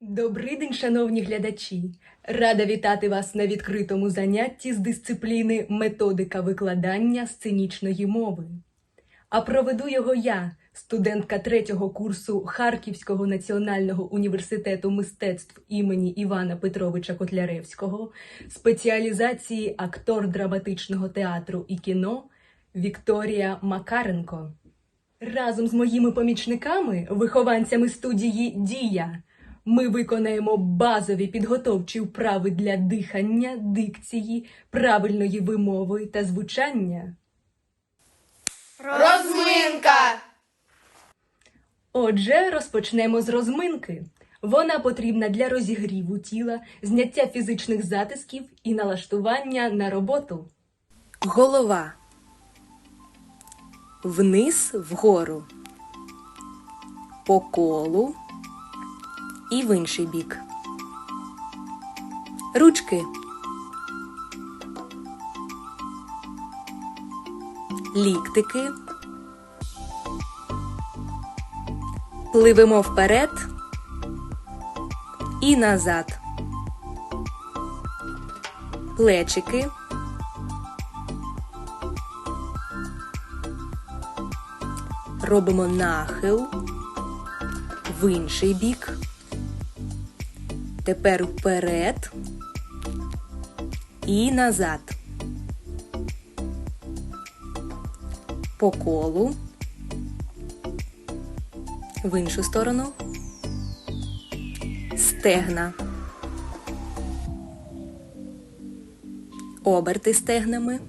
Добрий день, шановні глядачі! Рада вітати вас на відкритому занятті з дисципліни Методика викладання сценічної мови. А проведу його я, студентка третього курсу Харківського національного університету мистецтв імені Івана Петровича Котляревського, спеціалізації актор драматичного театру і кіно Вікторія Макаренко. Разом з моїми помічниками, вихованцями студії Дія, ми виконаємо базові підготовчі вправи для дихання, дикції, правильної вимови та звучання. Розминка. Отже, розпочнемо з розминки. Вона потрібна для розігріву тіла, зняття фізичних затисків і налаштування на роботу. Голова. Вниз вгору. По колу і в інший бік. Ручки. Ліктики. Пливемо вперед і назад. Плечики. Робимо нахил в інший бік. Тепер вперед і назад. По колу. В іншу сторону. Стегна. Оберти стегнами.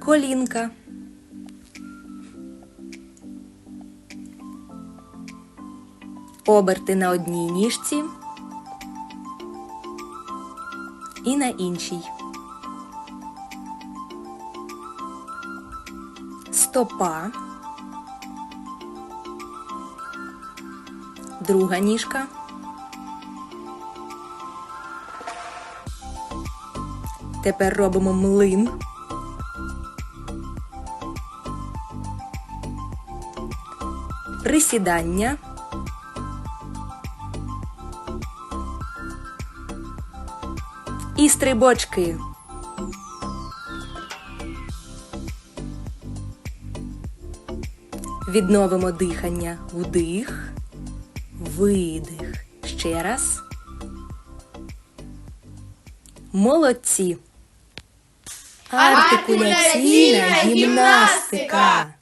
Колінка. Оберти на одній ніжці і на іншій. Стопа. Друга ніжка. Тепер робимо млин. Присідання. Стрибочки. Відновимо дихання. Вдих, видих. Ще раз. Молодці. Артикуляційна гімнастика.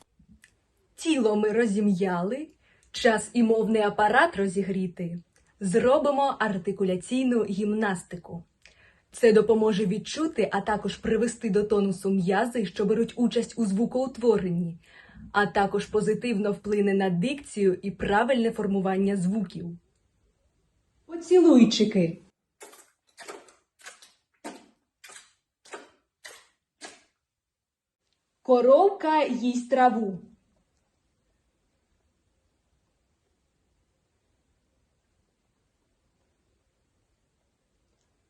Тіло ми розім'яли, час і мовний апарат розігріти. Зробимо артикуляційну гімнастику. Це допоможе відчути, а також привести до тонусу м'язи, що беруть участь у звукоутворенні, а також позитивно вплине на дикцію і правильне формування звуків. Поцілуйчики. Коровка їсть траву.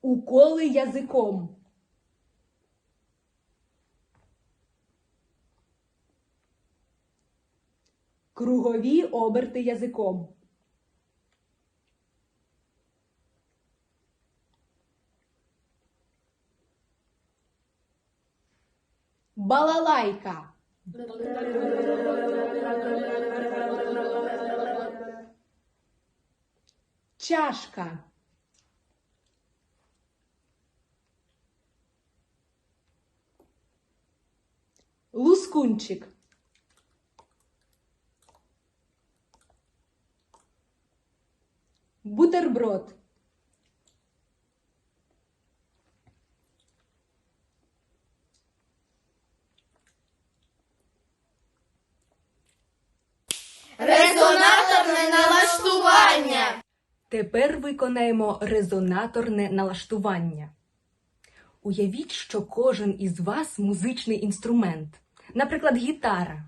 Уколи язиком. Кругові оберти язиком. Балалайка. Чашка. Лускунчик. Бутерброд. Резонаторне налаштування. Тепер виконаємо резонаторне налаштування. Уявіть, що кожен із вас музичний інструмент, наприклад, гітара.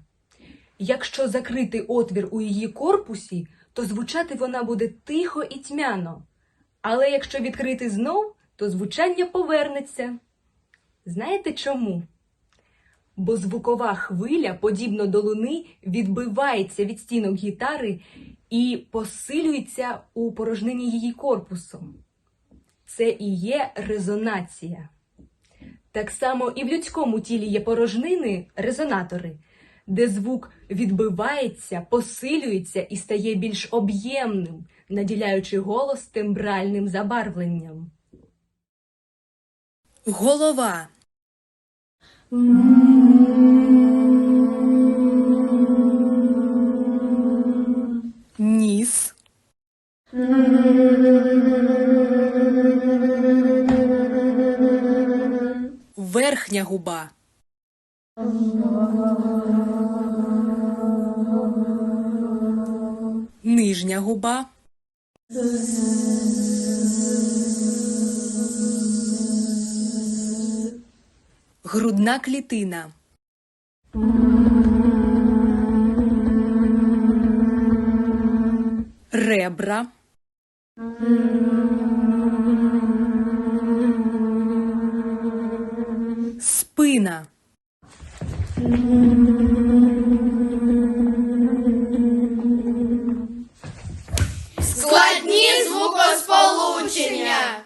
Якщо закрити отвір у її корпусі, то звучати вона буде тихо і тьмяно. Але якщо відкрити знов, то звучання повернеться. Знаєте чому? бо звукова хвиля, подібно до луни, відбивається від стінок гітари і посилюється у порожнині її корпусу. Це і є резонація. Так само і в людському тілі є порожнини, резонатори, де звук відбивається, посилюється і стає більш об'ємним, наділяючи голос тембральним забарвленням. Голова. Ніс. Верхня губа. Нижня губа. Грудна клітина. Ребра. Спина. Складні звукосполучення.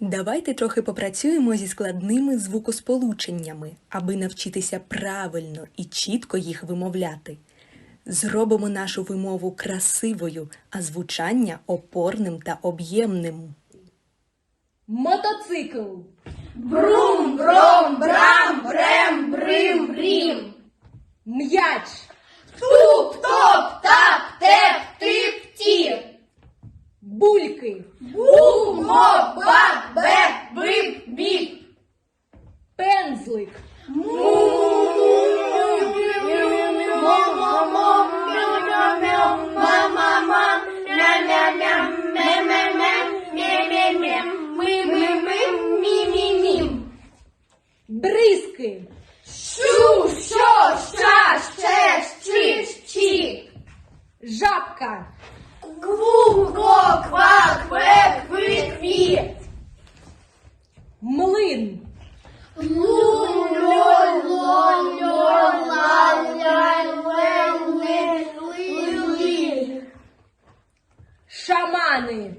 Давайте трохи попрацюємо зі складними звукосполученнями, аби навчитися правильно і чітко їх вимовляти. Зробимо нашу вимову красивою, а звучання опорним та об'ємним. Мотоцикл. Брум, бром, брам, брем, брим, брім. М'яч. Туп, топ, тап, Бризки. Шу, що, ша, ще, чи, чи. Жабка. Кву, кво, ква, кве, кви, кві. Млин. Лу, ло, ло, ло, ла, ля, ле, ле, ли, ли. Шамани.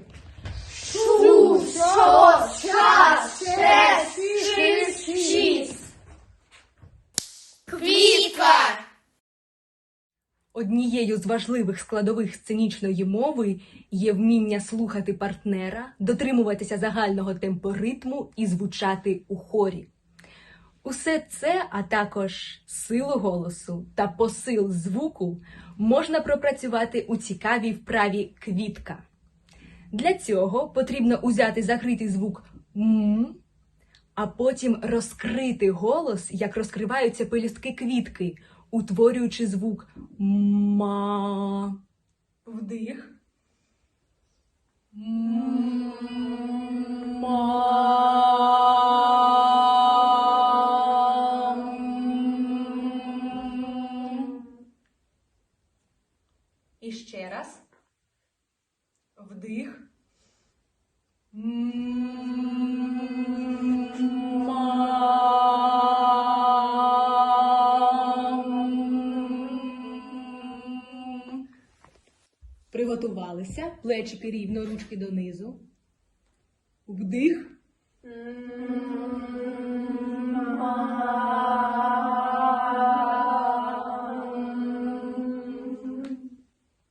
Однією з важливих складових сценічної мови є вміння слухати партнера, дотримуватися загального темпоритму і звучати у хорі. Усе це, а також силу голосу та посил звуку можна пропрацювати у цікавій вправі квітка. Для цього потрібно узяти закритий звук м, а потім розкрити голос, як розкриваються пелюстки квітки, утворюючи звук ма. Вдих. Ма. Приготувалися. Плечики рівно, ручки донизу. Вдих.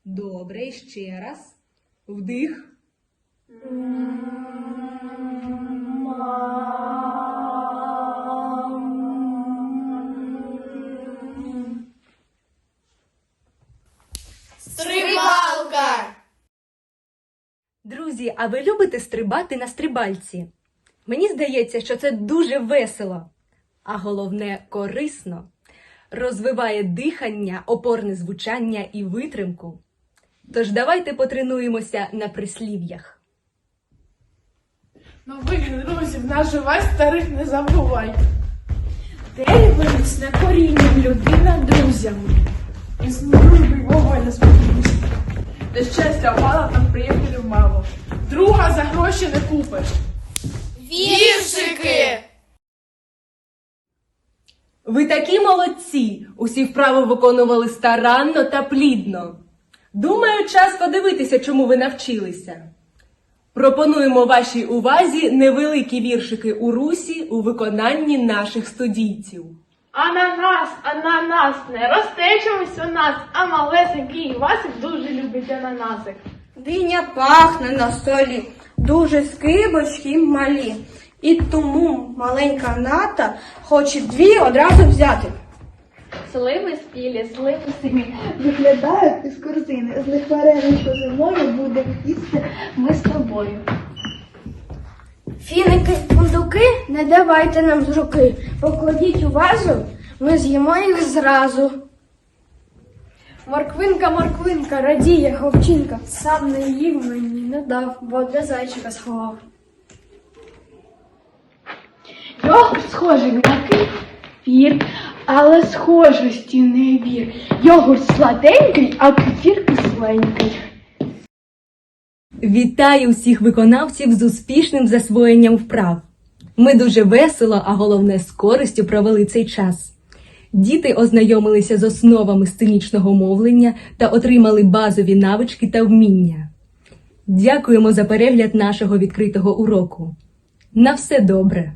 Добре, ще раз. Вдих. А ви любите стрибати на стрибальці? Мені здається, що це дуже весело, а головне корисно. Розвиває дихання, опорне звучання і витримку. Тож давайте потренуємося на прислів'ях. Нових друзів наживай, старих не забувай. Деревець на корінням людина друзям. Із дружби вогонь не сподівайся. Де щастя мало, там приятелів мало. Друга за гроші не купиш. Віршики. Ви такі молодці! Усі вправи виконували старанно та плідно. Думаю, час подивитися, чому ви навчилися. Пропонуємо вашій увазі невеликі віршики у русі у виконанні наших студійців. Ананас, ананас, не росте чомусь у нас, а малесенький Івасик дуже любить ананасик. Диня пахне на столі, дуже скибочки малі. І тому маленька ната хоче дві одразу взяти. Сливи спілі, сливи сині. Виглядають із корзини. З них вареничко зимою буде їсти ми з тобою. Фіники, фундуки не давайте нам з руки. Покладіть у вазу, ми з'їмо їх зразу. Морквинка, морквинка, радіє ховчинка. Сам не їв мені не дав, бо для зайчика сховав. Йогурт схожий на кефір, але схожості не вір. Йогурт сладенький, а кефір кисленький. Вітаю всіх виконавців з успішним засвоєнням вправ. Ми дуже весело, а головне з користю провели цей час. Діти ознайомилися з основами сценічного мовлення та отримали базові навички та вміння. Дякуємо за перегляд нашого відкритого уроку. На все добре!